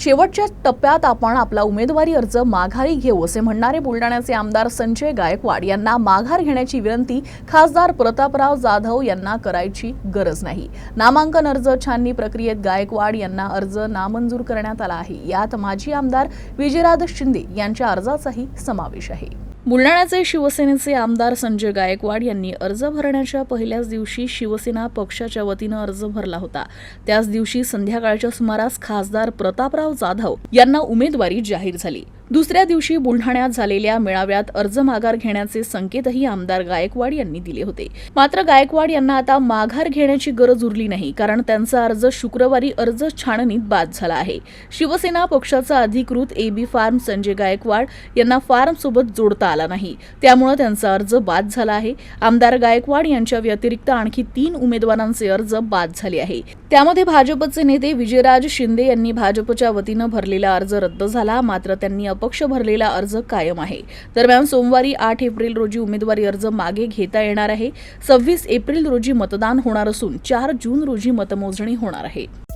शेवटच्या टप्प्यात आपण आपला उमेदवारी अर्ज माघारी घेऊ असे म्हणणारे बुलढाण्याचे आमदार संजय गायकवाड यांना माघार घेण्याची विनंती खासदार प्रतापराव जाधव यांना करायची गरज नाही. नामांकन अर्ज छाननी प्रक्रियेत गायकवाड यांना अर्ज नामंजूर करण्यात आला आहे. यात माजी आमदार विजयराज शिंदे यांच्या अर्जाचाही समावेश आहे. बुलढाण्याचे शिवसेनेचे आमदार संजय गायकवाड यांनी अर्ज भरण्याच्या पहिल्याच दिवशी शिवसेना पक्षाच्या वतीनं अर्ज भरला होता. त्याच दिवशी संध्याकाळच्या सुमारास खासदार प्रतापराव जाधव यांना उमेदवारी जाहीर झाली. दुसऱ्या दिवशी बुलढाण्यात झालेल्या मेळाव्यात अर्ज माघार घेण्याचे संकेतही आमदार गायकवाड यांनी दिले होते. मात्र गायकवाड यांना आता माघार घेण्याची गरज उरली नाही कारण त्यांचा अर्ज शुक्रवारी अर्ज छाननीत बाद झाला आहे. शिवसेना पक्षाचा अधिकृत एबी फार्म संजय गायकवाड यांना फार्मसोबत जोडता आला नाही. त्यामुळे त्यांचा अर्ज बाद झाला आहे. आमदार गायकवाड यांच्या व्यतिरिक्त आणखी तीन उमेदवारांचे अर्ज बाद झाले आहे. त्यामध्ये भाजपचे नेते विजयराज शिंदे यांनी भाजपच्या वतीनं भरलेला अर्ज रद्द झाला. मात्र त्यांनी अपक्ष भरलेला अर्ज कायम आहे. दरम्यान सोमवारी आठ एप्रिल रोजी उमेदवारी अर्ज मागे घेता येणार आहे. सव्वीस एप्रिल रोजी मतदान होणार असून चार जून रोजी मतमोजणी होणार आहे.